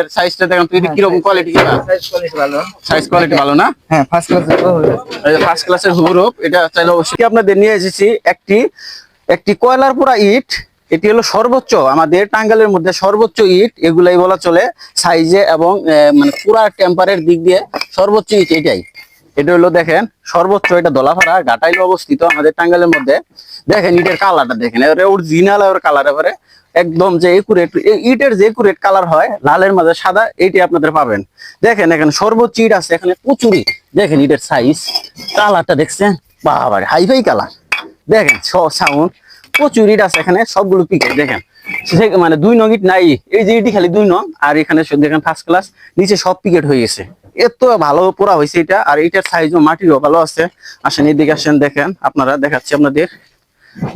এর সাইজটা দেখেন তুই হ্যাঁ, কীরকম কোয়ালিটি কিনা সাইজ কোয়ালিটি ভালো। সাইজ কোয়ালিটি ভালো না? হ্যাঁ ফার্স্ট ক্লাস ফার্স্ট ক্লাসের হুবরূপ এটা চাইলে অবশ্যই আপনাদের নিয়ে এসেছি একটি একটি কয়লার পোড়া ইট। এটি হলো সর্বোচ্চ আমাদের টাঙ্গালের মধ্যে সর্বোচ্চ ইট। এগুলাই বলা চলে সাইজে এবং মানে পুরা টেম্পারের দিক দিয়ে সর্বোচ্চ ইট এটাই। এটা হলো দেখেন সর্বোচ্চ এটা দলাফাড়া ঘাটাইলে অবস্থিত আমাদের টাঙ্গালের মধ্যে। দেখেন ইটের কালারটা দেখেন এবারে অরিজিনাল এবার কালার এবারে একদম যে একুরেট ইটের যে একুরেট কালার হয়, লালের মাঝে সাদা, এইটি আপনাদের পাবেন। দেখেন, এখানে সর্বোচ্চ ইট আছে, এখানে প্রচুর ইট। দেখেন ইটের সাইজ কালারটা দেখছেন? বাবার হাই ফাই কালার দেখেন সাউন্ড প্রচুর ইট আছে এখানে, সবগুলো পিকে দেখেন। মানে দুই নং ইট নাই, এই যে ইটি খালি দুই নং, আর এখানে দেখেন ফার্স্ট ক্লাস নিচে সব পিকেট হয়ে গেছে। এত ভালো পোড়া হয়েছে এটা, আর এটার সাইজও মাটিরও ভালো আছে। আসেন, এদিকে আসেন, দেখেন, আপনারা দেখাচ্ছি আপনাদের।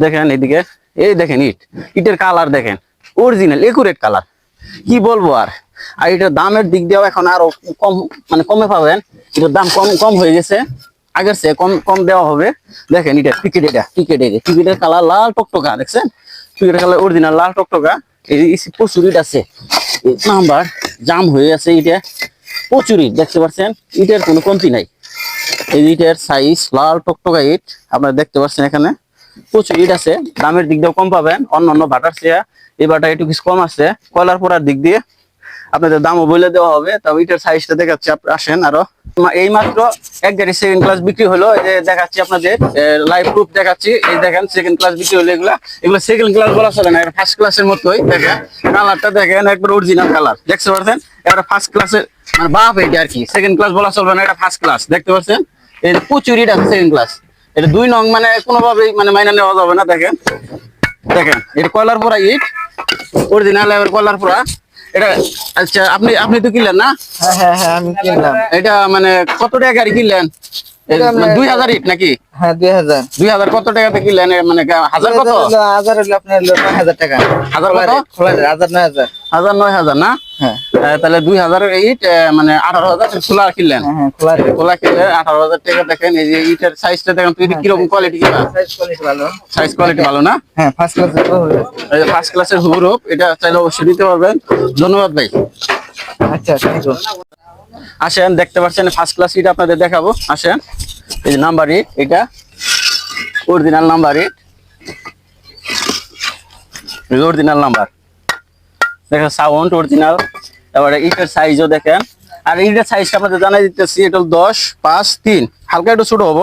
দেখেন, এদিকে এই দেখেন ইট, ইটের কালার দেখেন অরিজিনাল একুরেট কালার। কি বলব আর? আর এটার দামের দিক দিয়েও এখন আরও কম মানে কমে পাবেন। এটার দাম কম কম হয়ে গেছে। আগের চেয়ে কম কম দেওয়া হবে। দেখেন এটা টিকিট এটা টিকিট এটা। টিকিটের কালার লাল টকটকা, দেখছেন? টিকিটের কালার অরিজিনাল লাল টকটকা। এই প্রচুর ইট আছে। নাম্বার জাম হয়ে আছে এটা প্রচুর ইট, দেখতে পাচ্ছেন? ইটের কোনো কমতি নাই। এই ইটের সাইজ লাল টকটকা ইট, আপনারা দেখতে পাচ্ছেন এখানে। প্রচুর ইট আছে, দামের দিক দিয়েও কম পাবেন অন্য অন্য বাটার চেয়ে। এই বাটা একটু কিছু কম আছে, কয়লার পড়ার দিক দিয়ে আপনাদের দামও বলে দেওয়া হবে তবে ইটের সাইজটা দেখাচ্ছি আপনি আসেন আরও। এই মাত্র এক গাড়ি সেকেন্ড ক্লাস বিক্রি হলো, এই যে দেখাচ্ছি আপনাদের লাইভ প্রুফ দেখাচ্ছি, এই দেখেন সেকেন্ড ক্লাস বিক্রি হলো এগুলা। এগুলো সেকেন্ড ক্লাস বলা চলে না ফার্স্ট ক্লাসের মতোই, দেখেন। কালারটা দেখেন, একবার অরিজিনাল কালার দেখতে পাচ্ছেন এবার ফার্স্ট ক্লাসের মানে বাপ এটা আর কি সেকেন্ড ক্লাস বলা চলবে না, এটা ফার্স্ট ক্লাস দেখতে পাচ্ছেন এই প্রচুর ইট আছে সেকেন্ড ক্লাস এটা দুই নং মানে কোনোভাবেই মানে মাইনা নেওয়া যাবে না দেখেন। দেখেন এটা কয়লার পোড়া ইট? অরিজিনাল এবার কয়লার পোড়া এটা আচ্ছা আপনি আপনি তো কিনলেন না? হ্যাঁ হ্যাঁ হ্যাঁ আমি কিনলাম। এটা মানে কত টাকা গাড়ি কিনলেন? দুই হাজার ইট নাকি? হ্যাঁ দুই হাজার। দুই হাজার কত টাকাতে কিনলেন মানে হাজার কত? হাজার হলো আপনার নয় হাজার টাকা। হাজার কত? হাজার নয় হাজার। হাজার নয় হাজার না? তাহলে দুই হাজার ইট মানে আঠারো হাজার খোলা কিনলেন। হ্যাঁ হ্যাঁ খোলা কিনলে আঠারো হাজার টাকা দেখেন এই যে ইটের সাইজটা দেখেন তুই কীরকম কোয়ালিটি সাইজ কোয়ালিটি ভালো। সাইজ কোয়ালিটি ভালো না? হ্যাঁ ফার্স্ট ক্লাসের এটা চাইলে অবশ্যই নিতে পারবেন। ধন্যবাদ ভাই। আচ্ছা আসেন দেখতে পাচ্ছেন ফার্স্ট ক্লাস ইট আপনাদের দেখাবো। আসেন। নাম্বার ইট এটা অরিজিনাল নাম্বার ইট অরিজিনাল নাম্বার দেখেন সাউন্ড অরিজিনাল এবারে ইটের সাইজও দেখেন। আর ইটের সাইজটা আপনাদের জানাই দিতেছি, এটা দশ পাঁচ তিন। হালকা একটু ছোট হব,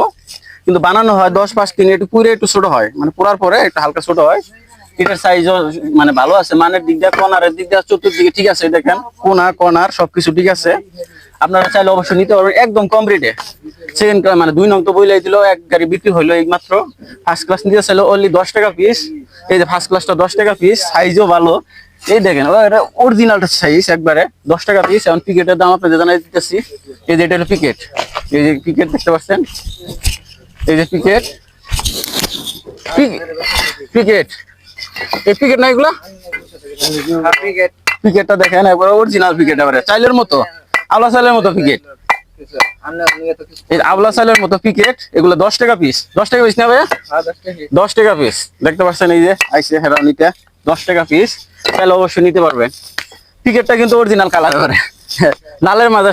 কিন্তু বানানো হয় দশ পাঁচ তিন, একটু পুরো একটু ছোট হয়। মানে পুরার পরে একটু হালকা ছোট হয়। ইটের সাইজও মানে ভালো আছে, মানের দিক দিয়ে কর্নারের দিক দিয়ে চতুর্দিকে ঠিক আছে, দেখেন। কোনা কর্নার সবকিছু ঠিক আছে। আপনারা চাইলে অবশ্যই নিতে পারবেন একদম কম রেটে সেকেন্ড ক্লাস মানে দুই নং তো বইলাই দিল এক গাড়ি বিক্রি হইল এই মাত্র ফার্স্ট ক্লাস নিতে চাইলো অনলি দশ টাকা পিস এই যে ফার্স্ট ক্লাসটা দশ টাকা পিস সাইজও ভালো। এই দেখেন এটা অরিজিনালটা সাইজ একবারে দশ টাকা পিস এখন পিকেটের দাম আপনাদের জানাই দিতেছি। এই যে এটা হলো পিকেট এই যে পিকেট দেখতে পাচ্ছেন? এই যে পিকেট পিকেট এই পিকেট না এগুলা? পিকেটটা দেখেন একবার অরিজিনাল পিকেট এবারে চাইলের মতো। আবলা মতো পিকেট আবলা মতো পিকেট এগুলো দশ টাকা পিস দশ টাকা পিস না ভাইয়া? দশ টাকা পিস দেখতে পাচ্ছেন এই যে আইসে দশ টাকা পিস তাহলে অবশ্যই নিতে পারবেন। পিকেটটা কিন্তু অরিজিনাল কালার করে। লালের মাঝে